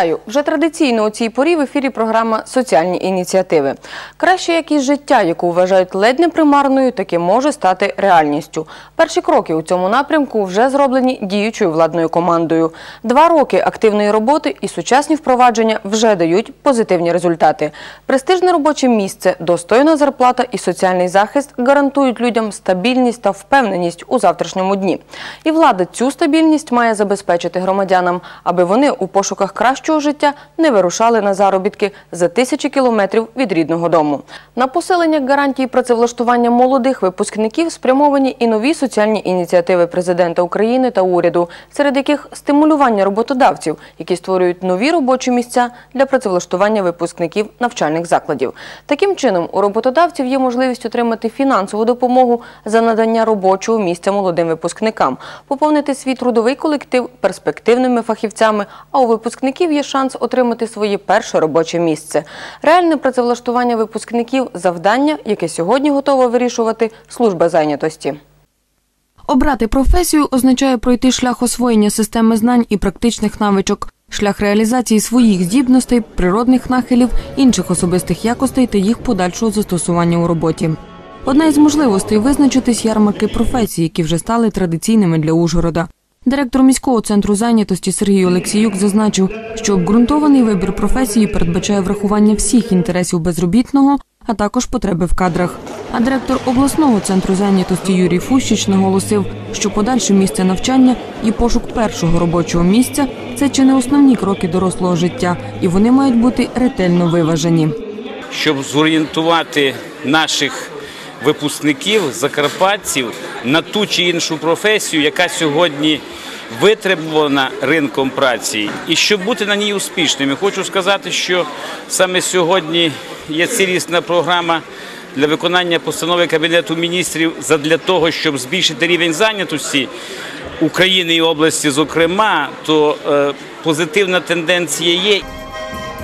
Вітаю! Вже традиційно у цій порі в ефірі програма Соціальні ініціативи. Краща якість життя, яку вважають ледь не примарною, таки може стати реальністю. Перші кроки у цьому напрямку вже зроблені діючою владною командою. Два роки активної роботи і сучасні впровадження вже дають позитивні результати. Престижне робоче місце, достойна зарплата і соціальний захист гарантують людям стабільність та впевненість у завтрашньому дні. І влада цю стабільність має забезпечити громадянам, аби вони у пошуках кращого життя не вирушали на заробітки за тисячі кілометрів від рідного дому. На посилення гарантії працевлаштування молодих випускників спрямовані і нові соціальні ініціативи президента України та уряду, серед яких стимулювання роботодавців, які створюють нові робочі місця для працевлаштування випускників навчальних закладів. Таким чином, у роботодавців є можливість отримати фінансову допомогу за надання робочого місця молодим випускникам, поповнити свій трудовий колектив перспективними фахівцями, а у випускників є шанс отримати своє перше робоче місце. Реальне працевлаштування випускників – завдання, яке сьогодні готова вирішувати служба зайнятості. Обрати професію означає пройти шлях освоєння системи знань і практичних навичок, шлях реалізації своїх здібностей, природних нахилів, інших особистих якостей та їх подальшого застосування у роботі. Одна із можливостей визначитись ярмарки професій, які вже стали традиційними для Ужгорода. Директор міського центру зайнятості Сергій Олексіюк зазначив, що обґрунтований вибір професії передбачає врахування всіх інтересів безробітного, а також потреби в кадрах. А директор обласного центру зайнятості Юрій Фущич наголосив, що подальше місце навчання і пошук першого робочого місця це чи не основні кроки дорослого життя, і вони мають бути ретельно виважені. щоб зорієнтувати наших випускників, закарпатців на ту чи іншу професію, яка сьогодні витребувана ринком праці, і щоб бути на ній успішними. Хочу сказати, що саме сьогодні є цілісна програма. Для виконання постанови Кабінету міністрів задля того, щоб збільшити рівень зайнятості України і області, зокрема, то е, позитивна тенденція є.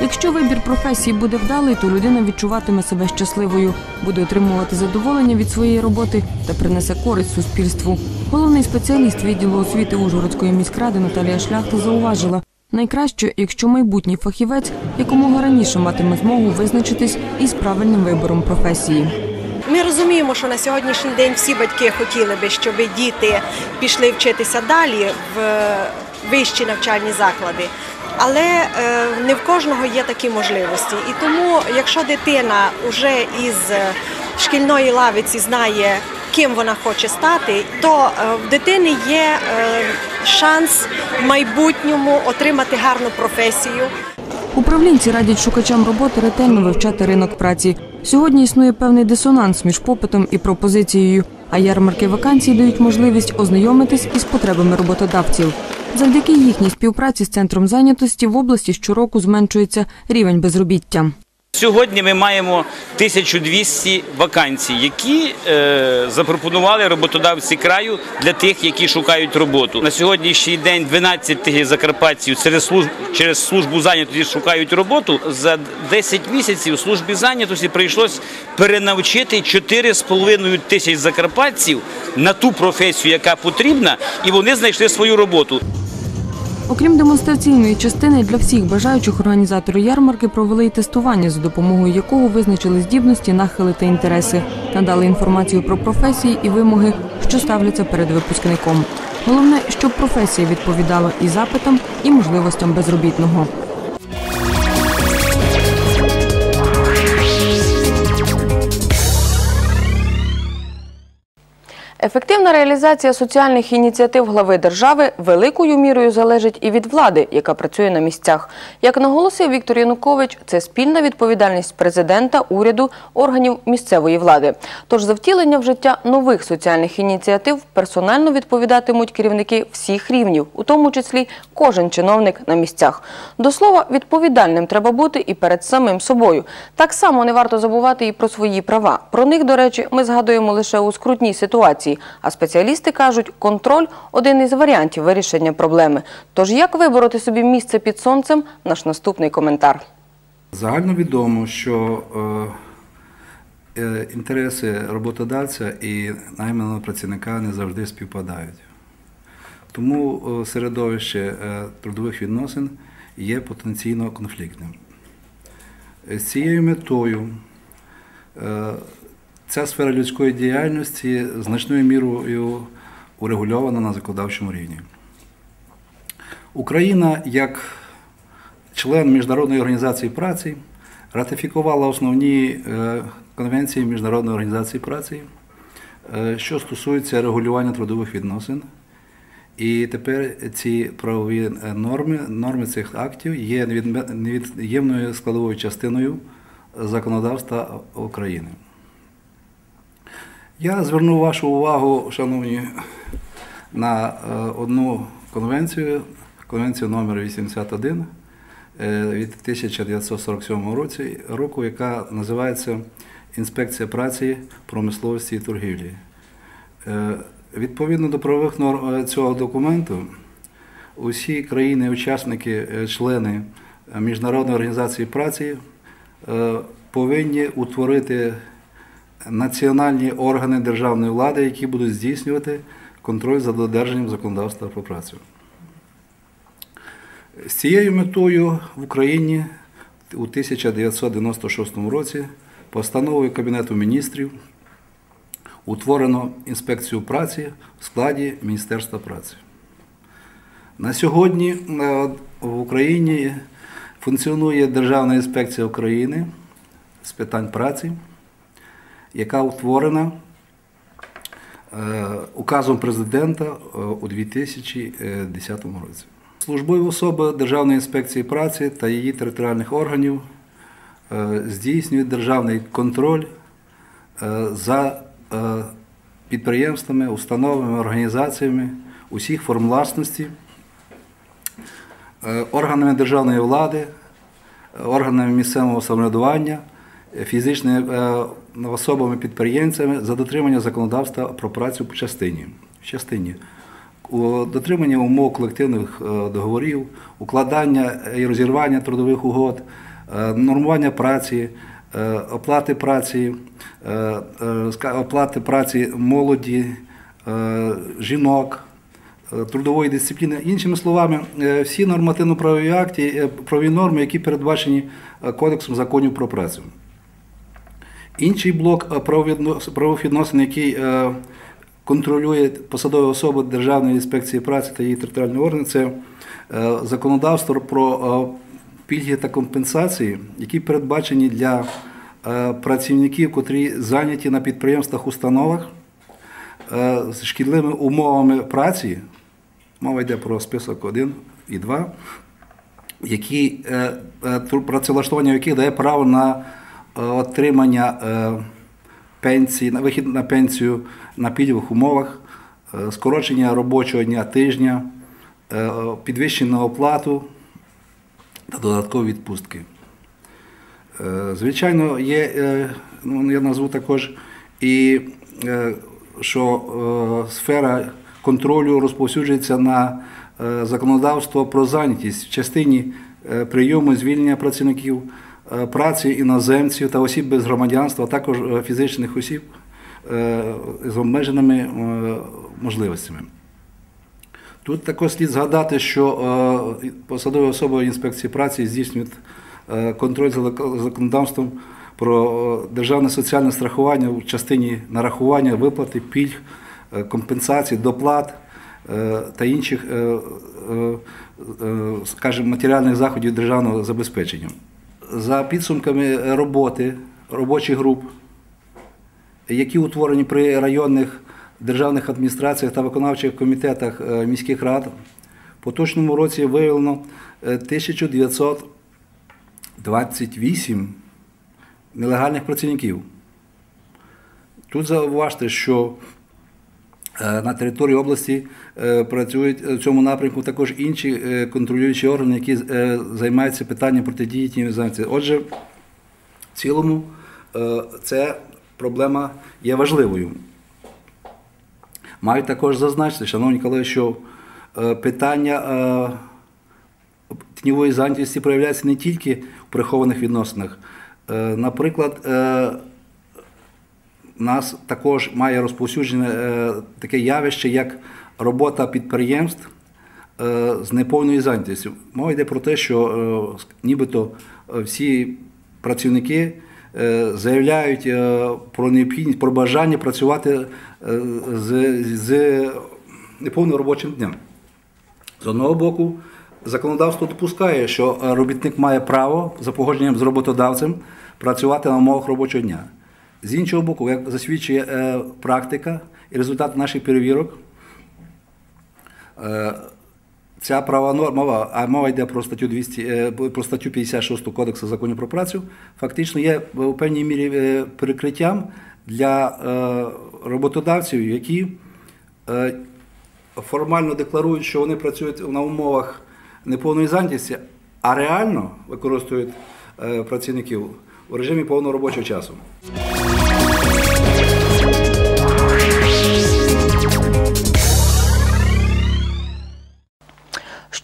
Якщо вибір професії буде вдалий, то людина відчуватиме себе щасливою, буде отримувати задоволення від своєї роботи та принесе користь суспільству. Головний спеціаліст відділу освіти Ужгородської міськради Наталія Шляхта зауважила, найкраще, якщо майбутній фахівець якомога раніше матиме змогу визначитись із правильним вибором професії. Ми розуміємо, що на сьогоднішній день всі батьки хотіли би, щоб діти пішли вчитися далі в вищі навчальні заклади. Але е, не в кожного є такі можливості. І тому, якщо дитина вже із е, шкільної лавиці знає, ким вона хоче стати, то е, в дитини є шанс в майбутньому отримати гарну професію. Управлінці радять шукачам роботи ретельно вивчати ринок праці. Сьогодні існує певний дисонанс між попитом і пропозицією, а ярмарки вакансій дають можливість ознайомитись із потребами роботодавців. Завдяки їхній співпраці з центром зайнятості в області щороку зменшується рівень безробіття. Сьогодні ми маємо 1200 вакансій, які е, запропонували роботодавці краю для тих, які шукають роботу. На сьогоднішній день 12 тисяч закарпатців через службу, зайнятості шукають роботу. За 10 місяців службі зайнятості прийшлось перенавчити 4,5 тисяч закарпатців на ту професію, яка потрібна, і вони знайшли свою роботу. Окрім демонстраційної частини, для всіх бажаючих організатори ярмарки провели й тестування, за допомогою якого визначили здібності, нахили та інтереси, надали інформацію про професії і вимоги, що ставляться перед випускником. Головне, щоб професія відповідала і запитам, і можливостям безробітного. Ефективна реалізація соціальних ініціатив глави держави великою мірою залежить і від влади, яка працює на місцях. Як наголосив Віктор Янукович, це спільна відповідальність президента, уряду, органів місцевої влади. Тож за втілення в життя нових соціальних ініціатив персонально відповідатимуть керівники всіх рівнів, у тому числі кожен чиновник на місцях. До слова, відповідальним треба бути і перед самим собою. Так само не варто забувати і про свої права. Про них, до речі, ми згадуємо лише у скрутній ситуації. А спеціалісти кажуть, контроль – один із варіантів вирішення проблеми. Тож як вибороти собі місце під сонцем – наш наступний коментар. Загально відомо, що е, е, інтереси роботодавця і найманого працівника не завжди співпадають. Тому е, середовище е, трудових відносин є потенційно конфліктним. З цією метою ця сфера людської діяльності значною мірою урегульована на законодавчому рівні. Україна, як член Міжнародної організації праці, ратифікувала основні е, конвенції Міжнародної організації праці, е, що стосуються регулювання трудових відносин. І тепер ці правові е, норми, норми цих актів є невід'ємною складовою частиною законодавства України. Я зверну вашу увагу, шановні, на е, одну конвенцію, конвенцію номер 81 е, від 1947 році, року, яка називається Інспекція праці, промисловості і торгівлі. Е, Відповідно до правових норм цього документу, усі країни-учасники, члени Міжнародної організації праці повинні утворити національні органи державної влади, які будуть здійснювати контроль за додержанням законодавства про працю. З цією метою в Україні у 1996 році постановою Кабінету міністрів утворено інспекцію праці в складі Міністерства праці. На сьогодні е, в Україні функціонує Державна інспекція України з питань праці, яка утворена е, указом президента е, у 2010 році. Службові особи Державної інспекції праці та її територіальних органів е, здійснюють державний контроль за підприємствами, установами, організаціями усіх форм власності, органами державної влади, органами місцевого самоврядування, фізичними е, особами-підприємцями за дотримання законодавства про працю по частині. В частині дотримання умов колективних е, договорів, укладання і розірвання трудових угод, е, нормування праці, оплати праці, оплати праці молоді, жінок, трудової дисципліни. Іншими словами, всі нормативно-правові акти, правові норми, які передбачені Кодексом законів про працю. Інший блок е, правових відносин, який е, контролює посадові особи Державної інспекції праці та її територіальні органи, це е, законодавство про пільги та компенсації, які передбачені для працівників, котрі зайняті на підприємствах, установах з шкідливими умовами праці. Мова йде про список 1 і 2 які, працевлаштування яких дає право на отримання е, пенсії, на вихід на пенсію на пільгових умовах, е, скорочення робочого дня тижня, е, підвищену оплату та додаткові відпустки. Е, Звичайно, є, е, ну, я назву також і е, що е, сфера контролю розповсюджується на е, законодавство про зайнятість в частині е, прийому звільнення працівників е, праці іноземців та осіб без громадянства, а також е, фізичних осіб е, з обмеженими е, можливостями. Тут також слід згадати, що е, посадові особи інспекції праці здійснюють е, контроль за законодавством про е, державне соціальне страхування в частині нарахування, виплати, пільг, е, компенсацій, доплат е, та інших, е, е, е, скажімо, матеріальних заходів державного забезпечення. За підсумками роботи робочих груп які утворені при районних державних адміністраціях та виконавчих комітетах е, міських рад. В поточному році виявлено е, 1928 нелегальних працівників. Тут зауважте, що е, на території області е, працюють в цьому напрямку також інші е, контролюючі органи, які е, займаються питанням протидії зайнятості. Отже, в цілому е, ця проблема є важливою. Маю також зазначити, шановні колеги, що е, питання е, тіньової зайнятості проявляється не тільки в прихованих відносинах. Е, Наприклад, е, нас також має розповсюджене е, таке явище, як робота підприємств е, з неповною зайнятістю. Мова йде про те, що е, нібито всі працівники заявляють про необхідність, про бажання працювати з, з неповним робочим днем. З одного боку, законодавство допускає, що робітник має право за погодженням з роботодавцем працювати на умовах робочого дня. З іншого боку, як засвідчує е, практика і результат наших перевірок, е, ця права норма, а мова йде про статтю 200, е, про статтю 56 Кодексу законів про працю, фактично є в певній мірі е, перекриттям для е, роботодавців, які е, формально декларують, що вони працюють на умовах неповної зайнятості, а реально використовують е, працівників у режимі повного робочого часу.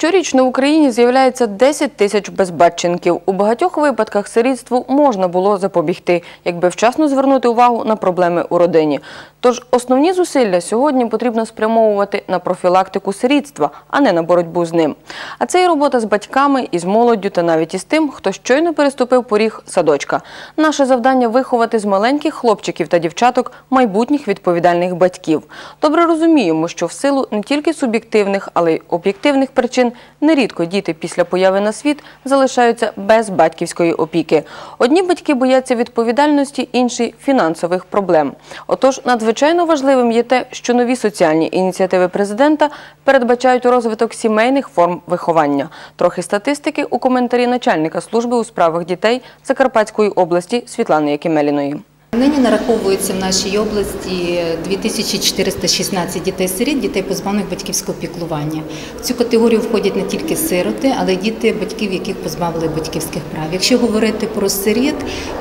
Щорічно в Україні з'являється 10 тисяч безбатченків. У багатьох випадках сирітству можна було запобігти, якби вчасно звернути увагу на проблеми у родині. Тож основні зусилля сьогодні потрібно спрямовувати на профілактику сирітства, а не на боротьбу з ним. А це і робота з батьками, із молоддю та навіть із тим, хто щойно переступив поріг садочка. Наше завдання виховати з маленьких хлопчиків та дівчаток майбутніх відповідальних батьків. Добре розуміємо, що в силу не тільки суб'єктивних, але й об'єктивних причин нерідко діти після появи на світ залишаються без батьківської опіки. Одні батьки бояться відповідальності, інші фінансових проблем. Отож, надзвичайно важливим є те, що нові соціальні ініціативи президента передбачають розвиток сімейних форм виховання. Трохи статистики у коментарі начальника служби у справах дітей Закарпатської області Світлани Якимеліної. Нині нараховується в нашій області 2416 дітей-сиріт, дітей позбавлених батьківського піклування. В цю категорію входять не тільки сироти, але й діти батьків, яких позбавили батьківських прав. Якщо говорити про сиріт,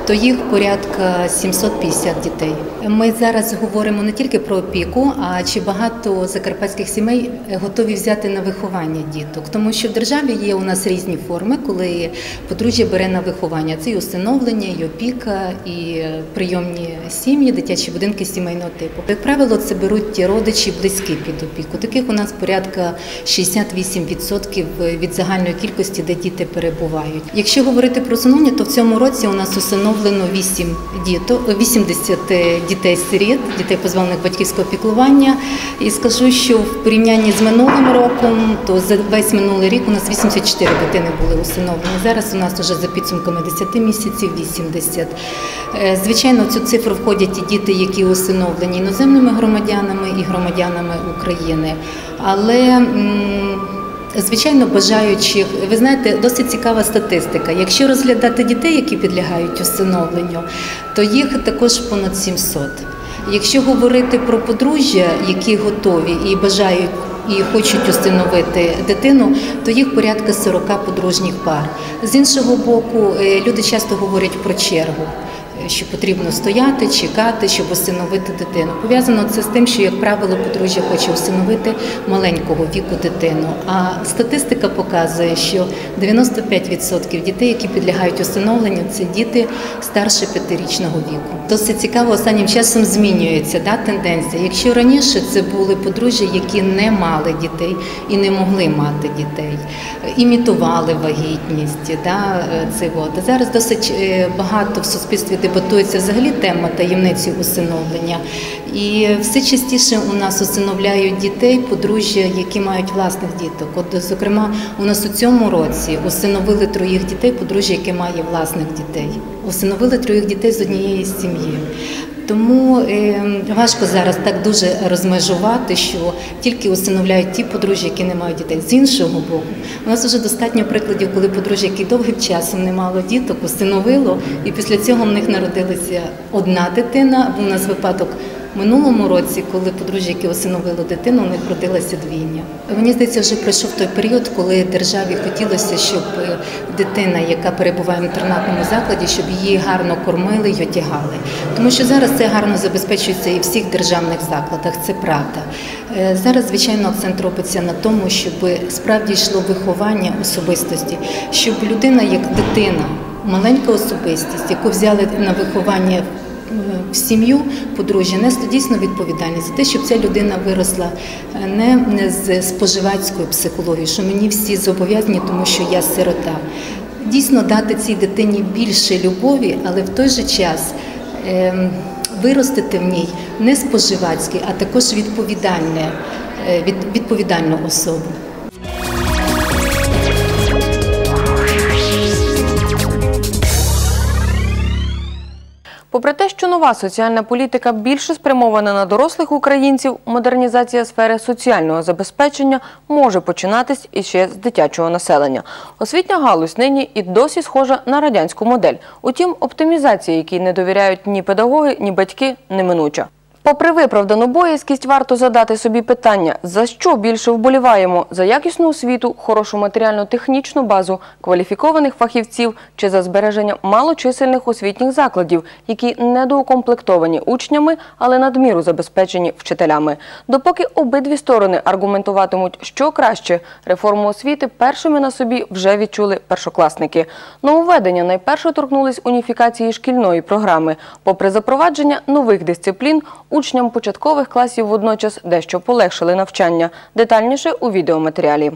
то їх порядка 750 дітей. Ми зараз говоримо не тільки про опіку, а чи багато закарпатських сімей готові взяти на виховання діток, тому що в державі є у нас різні форми, коли подружжя бере на виховання. Це і усиновлення, і опіка, і прийомні сім'ї, дитячі будинки сімейного типу. Як правило, це беруть родичі близькі під опіку. Таких у нас порядка 68% від загальної кількості, де діти перебувають. Якщо говорити про усиновлення, то в цьому році у нас усиновлено 8 діток, 80 дітей-сиріт, дітей позбавлених батьківського піклування. І скажу, що в порівнянні з минулим роком, то за весь минулий рік у нас 84 дитини були усиновлені. Зараз у нас вже за підсумками 10 місяців 80. Е, Звичайно, цю цифру входять і діти, які усиновлені іноземними громадянами і громадянами України. Але Звичайно, бажаючих, ви знаєте, досить цікава статистика. Якщо розглядати дітей, які підлягають усиновленню, то їх також понад 700. Якщо говорити про подружжя, які готові і бажають і хочуть усиновити дитину, то їх порядка 40 подружніх пар. З іншого боку, е, люди часто говорять про чергу. Що потрібно стояти, чекати, щоб усиновити дитину. Пов'язано це з тим, що, як правило, подружжя хоче усиновити маленького віку дитину. А статистика показує, що 95% дітей, які підлягають усиновленню, це діти старше п'ятирічного віку. Досить цікаво, останнім часом змінюється да, тенденція. Якщо раніше це були подружжя, які не мали дітей і не могли мати дітей, імітували вагітність, да, е, це. Зараз досить е, багато в суспільстві дебатується взагалі тема таємниці усиновлення. І все частіше у нас усиновляють дітей, подружжя, які мають власних діток. От, зокрема, у нас у цьому році усиновили троїх дітей, подружжя, яке має власних дітей. Усиновили троїх дітей з однієї сім'ї. Тому е, важко зараз так дуже розмежувати, що тільки усиновляють ті подружжя, які не мають дітей. З іншого боку, у нас вже достатньо прикладів, коли подружжя, які довгим часом не мало діток, усиновило, і після цього в них народилася одна дитина. або у нас випадок минулому році, коли подружжя, які усиновило дитину, у них родилася двійня. Мені здається, вже пройшов той період, коли державі хотілося, щоб е, дитина, яка перебуває в інтернатному закладі, щоб її гарно кормили й одягали. Тому що зараз це гарно забезпечується і в всіх державних закладах, це правда. Е, Зараз, звичайно, акцент робиться на тому, щоб справді йшло виховання особистості, щоб людина як дитина, маленька особистість, яку взяли на виховання в сім'ю подружжя нести дійсно відповідальність за те, щоб ця людина виросла е, не, з споживацькою психологією, що мені всі зобов'язані, тому що я сирота. Дійсно дати цій дитині більше любові, але в той же час ем, виростити в ній не споживацький, а також відповідальне, е, від, відповідальну особу. Попри те, що нова соціальна політика більше спрямована на дорослих українців, модернізація сфери соціального забезпечення може починатись іще з дитячого населення. Освітня галузь нині і досі схожа на радянську модель. Утім, оптимізація, якій не довіряють ні педагоги, ні батьки, неминуча. Попри виправдану боязкість, варто задати собі питання, за що більше вболіваємо – за якісну освіту, хорошу матеріально-технічну базу, кваліфікованих фахівців чи за збереження малочисельних освітніх закладів, які недоукомплектовані учнями, але надміру забезпечені вчителями. Допоки обидві сторони аргументуватимуть, що краще, реформу освіти першими на собі вже відчули першокласники. Нововведення найперше торкнулись уніфікації шкільної програми. Попри запровадження нових дисциплін, учням початкових класів водночас дещо полегшили навчання. Детальніше у відеоматеріалі.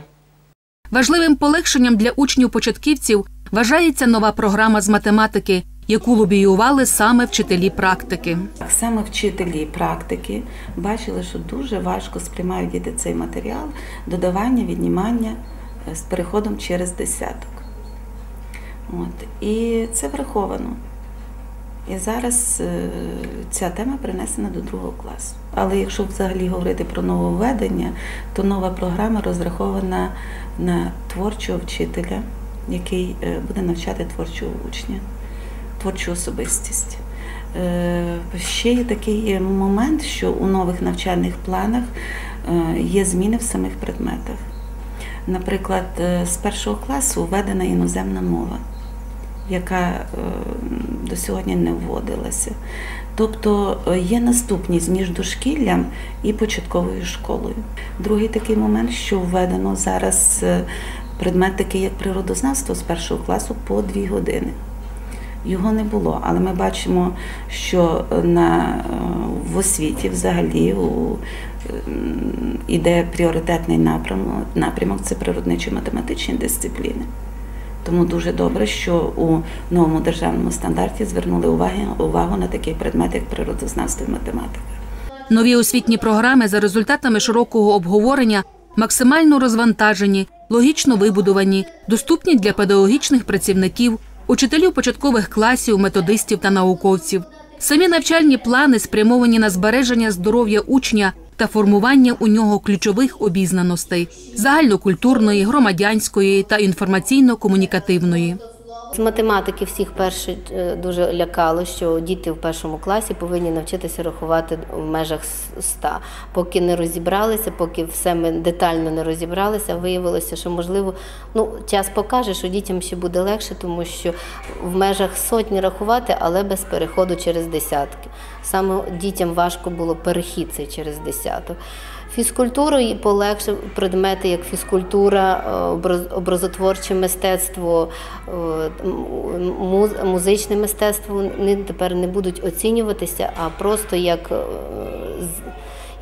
Важливим полегшенням для учнів-початківців вважається нова програма з математики, яку лобіювали саме вчителі практики. Саме вчителі практики бачили, що дуже важко сприймають діти цей матеріал, додавання, віднімання е, з переходом через десяток. От. І це враховано. І зараз е, ця тема принесена до другого класу. Але якщо взагалі говорити про нововведення, то нова програма розрахована на творчого вчителя, який е, буде навчати творчого учня, творчу особистість. Е, Ще є такий момент, що у нових навчальних планах є зміни в самих предметах. Наприклад, з першого класу введена іноземна мова яка е, до сьогодні не вводилася. Тобто е, є наступність між дошкіллям і початковою школою. Другий такий момент, що введено зараз е, предмет такий, як природознавство з першого класу по дві години. Його не було, але ми бачимо, що на, в освіті взагалі у, іде пріоритетний напрямок, напрямок це природничо-математичні дисципліни. Тому дуже добре, що у новому державному стандарті звернули уваги, увагу на такий предмет, як природознавство і математика. Нові освітні програми за результатами широкого обговорення максимально розвантажені, логічно вибудовані, доступні для педагогічних працівників, учителів початкових класів, методистів та науковців. Самі навчальні плани спрямовані на збереження здоров'я учня та формування у нього ключових обізнаностей загальнокультурної, громадянської та інформаційно-комунікативної. З математики всіх перше дуже лякало, що діти в першому класі повинні навчитися рахувати в межах 100. Поки не розібралися, поки все ми детально не розібралися, виявилося, що можливо, ну час покаже, що дітям ще буде легше, тому що в межах сотні рахувати, але без переходу через десятки. Саме дітям важко було перехід цей через десяток. Фізкультуру і полегше предмети, як фізкультура, е, образотворче мистецтво, е, музичне мистецтво вони тепер не будуть оцінюватися, а просто як е,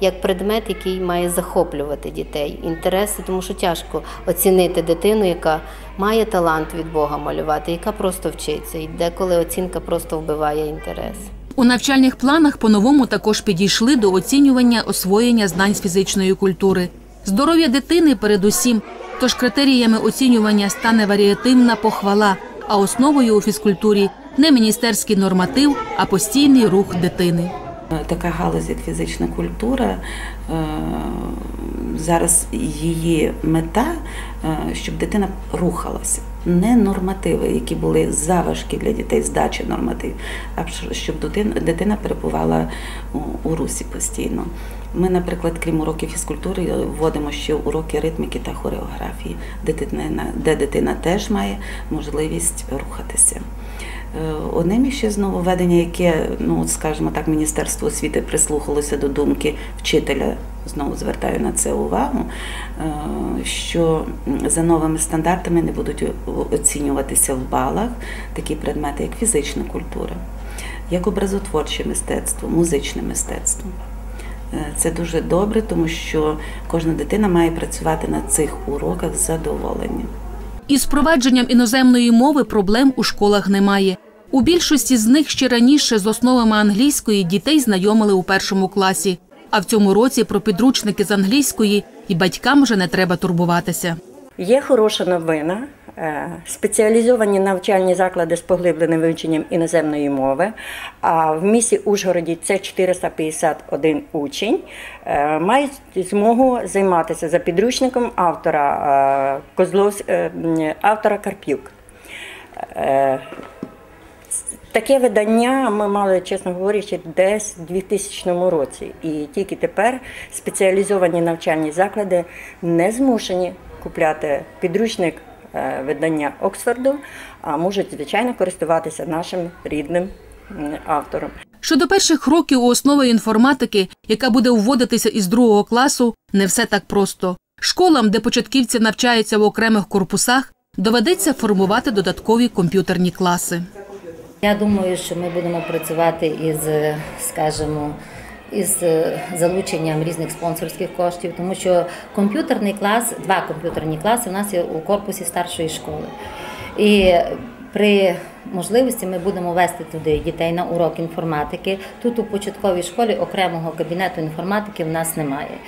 як предмет, який має захоплювати дітей, інтереси, тому що тяжко оцінити дитину, яка має талант від Бога малювати, яка просто вчиться. І деколи оцінка просто вбиває інтерес. У навчальних планах по-новому також підійшли до оцінювання освоєння знань з фізичної культури. Здоров'я дитини передусім. Тож критеріями оцінювання стане варіативна похвала, а основою у фізкультурі не міністерський норматив, а постійний рух дитини. Така галузь, як фізична культура, е, зараз її мета, е, щоб дитина рухалася. Не нормативи, які були заважкі для дітей, здачі нормативів, а щоб дитина перебувала у русі постійно. Ми, наприклад, крім уроків фізкультури, вводимо ще уроки ритміки та хореографії, де дитина теж має можливість рухатися. Е, одним іще з нововведення, яке, ну скажімо так, Міністерство освіти прислухалося до думки вчителя, знову звертаю на це увагу, е, що за новими стандартами не будуть оцінюватися в балах такі предмети, як фізична культура. як образотворче мистецтво, музичне мистецтво. Е, Це дуже добре, тому що кожна дитина має працювати на цих уроках з задоволенням. Із впровадженням іноземної мови проблем у школах немає. У більшості з них ще раніше з основами англійської дітей знайомили у першому класі. А в цьому році про підручники з англійської і батькам вже не треба турбуватися. Є хороша новина. Е, Спеціалізовані навчальні заклади з поглибленим вивченням іноземної мови. А в місті Ужгороді це 451 учень. е, Мають змогу займатися за підручником автора е, Козлов, автора Карп'юк. Таке видання ми мали, чесно говорячи, десь у 2000 році. І тільки тепер спеціалізовані навчальні заклади не змушені купляти підручник видання Оксфорду, а можуть, звичайно, користуватися нашим рідним автором. Щодо перших років у основи інформатики, яка буде вводитися із другого класу, не все так просто. Школам, де початківці навчаються в окремих корпусах, доведеться формувати додаткові комп'ютерні класи. Я думаю, що ми будемо працювати із, е, скажімо, із е, залученням різних спонсорських коштів, тому що комп'ютерний клас, два комп'ютерні класи у нас є у корпусі старшої школи. І при можливості ми будемо вести туди дітей на урок інформатики. Тут у початковій школі окремого кабінету інформатики в нас немає.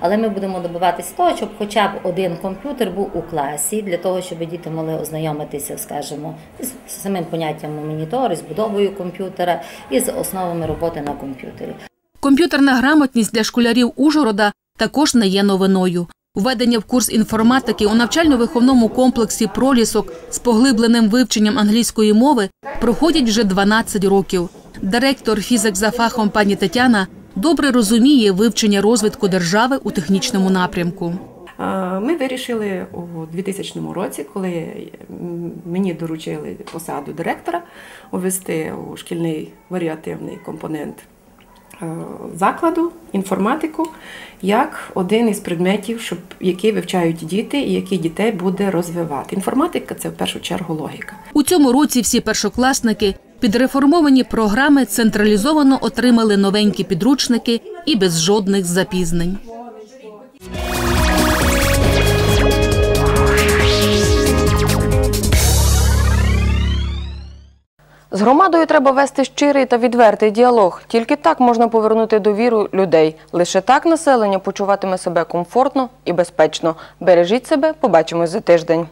Але ми будемо добиватися того, щоб хоча б один комп'ютер був у класі, для того, щоб діти могли ознайомитися, скажімо, з самим поняттям монітори, з будовою комп'ютера і з основами роботи на комп'ютері. Комп'ютерна грамотність для школярів Ужгорода також не є новиною. Введення в курс інформатики у навчально-виховному комплексі пролісок з поглибленим вивченням англійської мови проходять вже 12 років. Директор фізик за фахом пані Тетяна добре розуміє вивчення розвитку держави у технічному напрямку. Ми вирішили у 2000 році, коли мені доручили посаду директора, увести у шкільний варіативний компонент закладу інформатику як один із предметів, щоб, які вивчають діти і які дітей буде розвивати. Інформатика це в першу чергу логіка. У цьому році всі першокласники під реформовані програми централізовано отримали новенькі підручники і без жодних запізнень. З громадою треба вести щирий та відвертий діалог. Тільки так можна повернути довіру людей. Лише так населення почуватиме себе комфортно і безпечно. Бережіть себе, побачимось за тиждень.